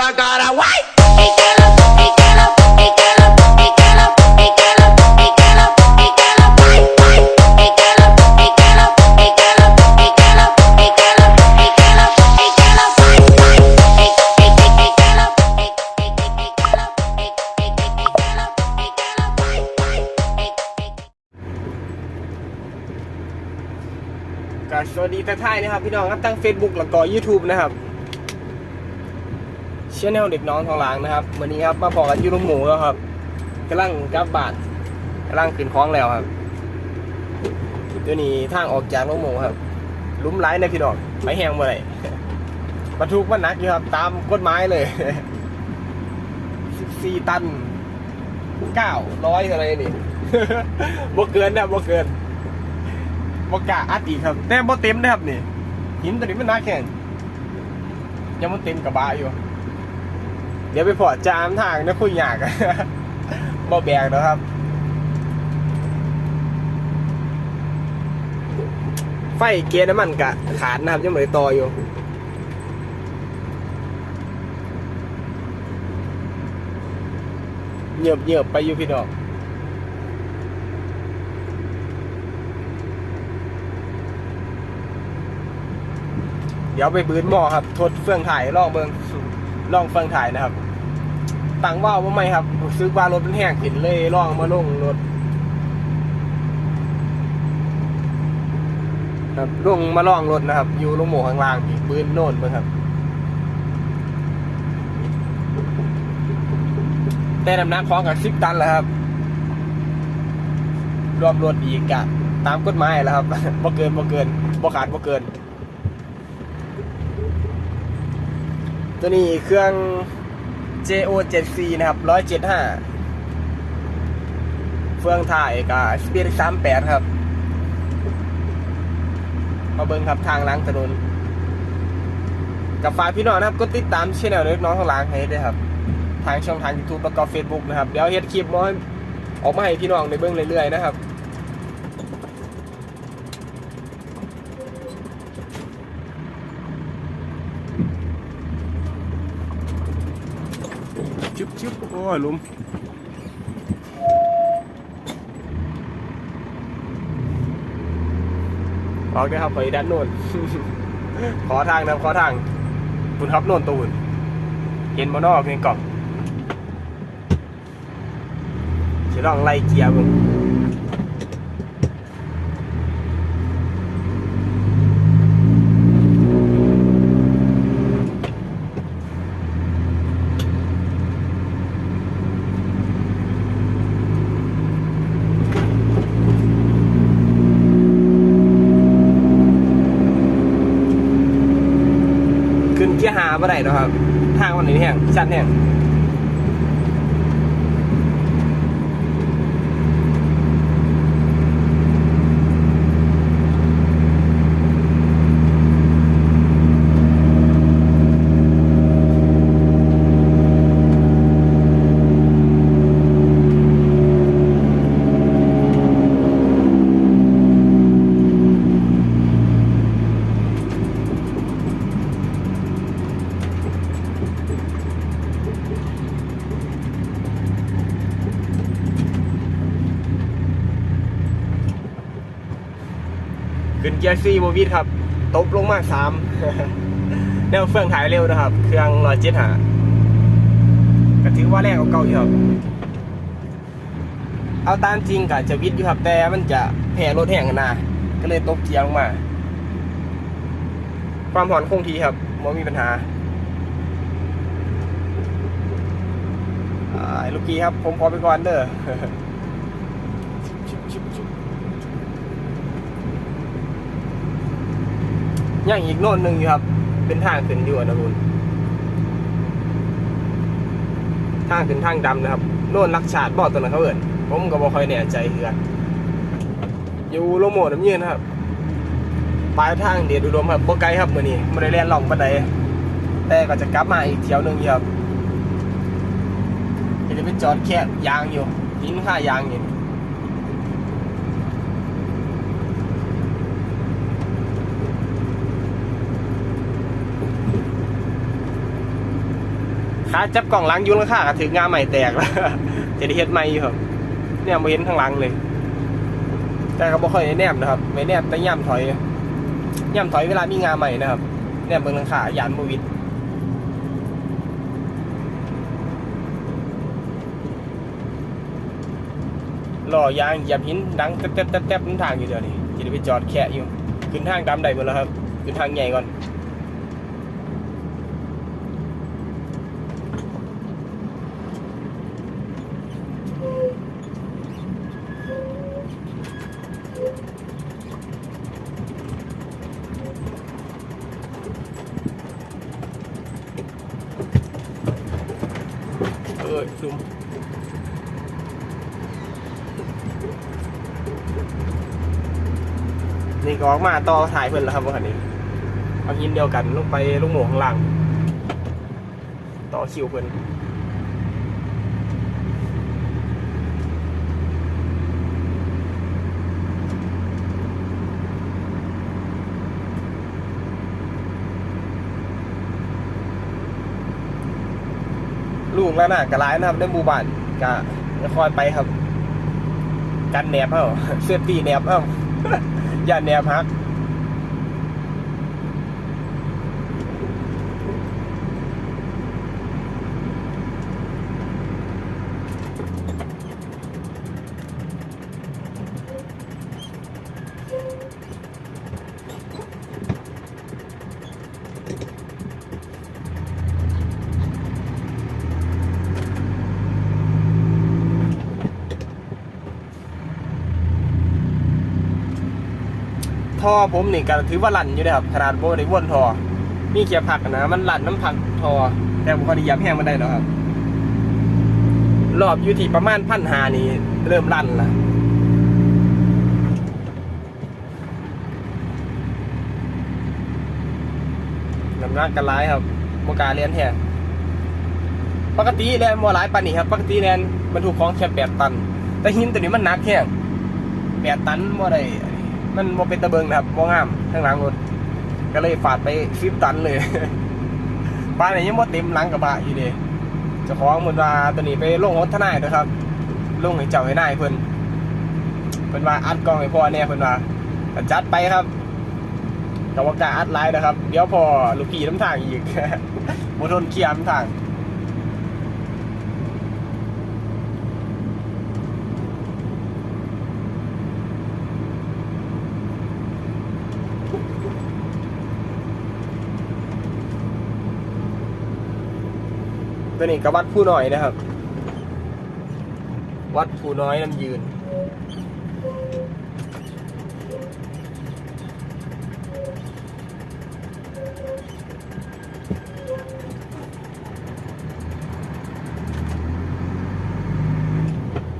I got a white. Miguel, Miguel, Miguel, Miguel, Miguel, Miguel, Miguel, white, white. Miguel, Miguel, Miguel, Miguel, Miguel, Miguel, Miguel, white, white. Miguel, Miguel, Miguel, white, white. ก็สวัสดีทักทายนะครับพี่น้องครับทั้ง Facebook แล้วก็ YouTube นะครับ ช anel เด็กน้องทองหลางนะครับวันนี้ครับมาพอกันยูโรงหมูแล้วครับกำลังกับบาทกำลังขึ้นคล้องแล้วครับตัวนี้ทางออกจากโรงหมูครับลุ้มไหลนะพี่น้องไม่แห้งเมื่อไหร่บรรทุกมันหนักอยู่ครับ ตามกฎหมายเลย 14 ตัน 900 อะไรนี่บ่เกินนะบ่เกินบกล้าอัดอีกครับ แต่บ่เต็มนะครับนี่หินตัวนี้มันหนาแข็งยังมันเต็มกระบะอยู่ เดี๋ยวไปพอจามทางนะคุยยากบ่แบกนะครับ ไฟเกียร์น้ำมันกะขาดนะครับยังไม่ได้ต่ออยู่เหยียบเหยียบไปอยู่พี่ดอกเดี๋ยวไปบืนหม้อครับ ทดเฟืองถ่ายลองเบิง ลองเฟืองถ่ายนะครับตังว่าวว่าไม่ครับ ซื้อบารถเป็นแห้งขึ้นเลยลองมาลงรถครับลงมาลองรถนะครับ อยู่ลงหมูข้างล่างอีกปืนโน่นเบิงครับ แต่น้ำหนักของกับสิบตันแล้วครับ รวมรถอีกกะตามกฎหมายแล้วครับบ่เกินบ่เกินบ่ขาดบ่เกิน ตัวนี้เครื่อง JO 7C นะครับ175เฟืองถ่ายกับ Speed 38 ครับมาเบิ้งครับทางล้างถนนกับฝากพี่น้องนะครับก็ติดตามช่องเล็กน้องข้างล่างให้ด้วยครับ ทางช่องทาง YouTube แล้วก็ Facebook นะครับ เดี๋ยวเฮ็ดคลิปมาออกมาให้พี่น้องในเบิ้งเรื่อยๆนะครับ ชิบโอ้ยลุมออกได้ครับไปด้านโน่น ขอทางนะขอทางคุณครับโน่นตูนเห็นบนนอกในกล่องจะลองไล่เกียร์มึงขึ้นเกียร์หา บ่ได้หรอกครับ ทางวันนี้แห้งชันแห้ง ขึ้นเกียร์ซีโบวิดครับ ตบลงมาสามแนวเฟื่องถ่ายเร็วนะครับ เครื่องร้อยเจ็ดหาก็ถือว่าแรงกว่าเก่าอยู่ครับเอาตามจริงกับจะวิดอยู่ครับ แต่มันจะแผ่รถแห้งกันนะก็เลยตบเกียร์ลงมา ความหอนคงทีครับไม่มีปัญหาอ่าลูกกี้ครับ ผมขอไปก่อนเด้อ ยังอีกโน่นหนึ่งอยู่ครับ เป็นทางขึ้นอยู่นะคุณทางขึ้นทางดำนะครับโน่นรักชาติบ่อตัวนั้นเขาเอินผมก็บ่ค่อยแน่ใจเฮือนอยู่โลโมน้ำยืนครับปลายทางเดียดอุดมครับบ่ไกลครับมื้อนี้บ่ได้แล่นล่องปานใดแต่ก็จะกลับมาอีกเที่ยวหนึงครับเดี๋ยวไปจอดแค่ยางอยู่หินค่ายางอยู่ ขาจับกล่องล้างยุ่งแล้วค่ะก็ถึงงาใหม่แตกแล้วจะได้เฮ็ดใหม่อยู่ครับ เนี่ยมาเห็นข้างหลังเลย แต่ก็บ่ค่อยแนมนะครับไม่แนมแต่ย่ำถอยย่ำถอยเวลามีงาใหม่นะครับ แนมเบิ่งหลังขายานบวิดล้อยางเหยียบหินดังแต๊บๆแต๊บๆน้ำทางอยู่เดี๋ยวนี้จะได้ไปจอดแคะอยู่ ขึ้นทางดำได้หมดแล้วครับ ขึ้นทางใหญ่ก่อน ซูมนี่ก็ออกมาต่อถ่ายเพื่อนแล้วครับวันนี้เอาหินเดียวกันลงไปลงหมูข้างล่าง ต่อคิวเพื่อน ลูกแล้วนะกระไรนะครับในหมู่บ้านก็คอยไปครับ กันแหนบเอ้าเซฟตี้แหนบเอ้าอย่าแหนบฮัก อผมนี่ก็ถือว่าหลั่นอยู่นะครับขนาดโบได้วนทอมีเกียร์ผักนะมันหลั่นน้ำผักทอ แต่ผมพอดียับแห้งมันได้แล้วครับรอบอยู่ที่ประมาณพันหานี่เริ่มลั่นละน้ำหนักกันร้ายครับโมกาเรียนแท้ปกติแลนโมหลายปันนี่ครับ ปกติแลนบรรทุกของแค่แปดตัน แต่หินตัวนี้มันหนักแค่แปดตันโมได้ มันโมเป็นตะเบิงนะครับโมงามข้างหลังรถก็เลยฝาดไปฟิบตันเลยบ้านไหนยังโมเต็มหลังกระบะอยู่เดีจะของมันว่าตัวนี้ไปลงรถทนายนะครับลงให้เจ้าให้นายเพิ่นเพิ่นว่าอัดกล้องให้พ่อแน่เพิ่นว่าจัดไปครับกับว่ากาอัดไลน์นะครับ เดี๋ยวพอลูกพี่น้ำทางอีกบทนเคลียร์น้ำทาง ตัวนี้กับวัดผู้น้อยนะครับ วัดผู้น้อยน้ำยืน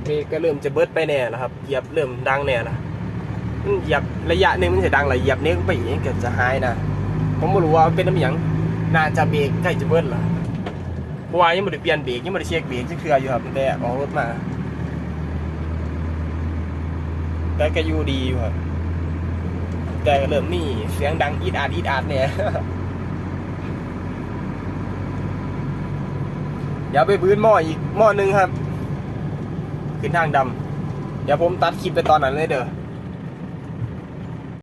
เบรกก็เริ่มจะเบิดไปแน่แล้วครับเหยียบเริ่มดังแน่ละเหยียบระยะหนึ่งมันจะดังเลยเหยียบนี้ไปอย่างนี้เกือบจะหายนะผมไม่รู้ว่าเป็นน้ำหยังน่าจะเบรกใกล้จะเบิดละ เพราะว่ายังไม่ได้เปลี่ยนเบรกยังไม่ได้เช็คเบรกจักเทืออยู่ครับแต่ออกรถมาแต่ก็อยู่ดีอยู่ครับแต่เริ่มมีเสียงดังอีดอาดอีดอาดเนี่ยเดี๋ยวไปพื้นหม้ออีกหม้อหนึ่งครับ ขึ้นทางดำเดี๋ยวผมตัดคลิปไปตอนนั้นเลยเด้อ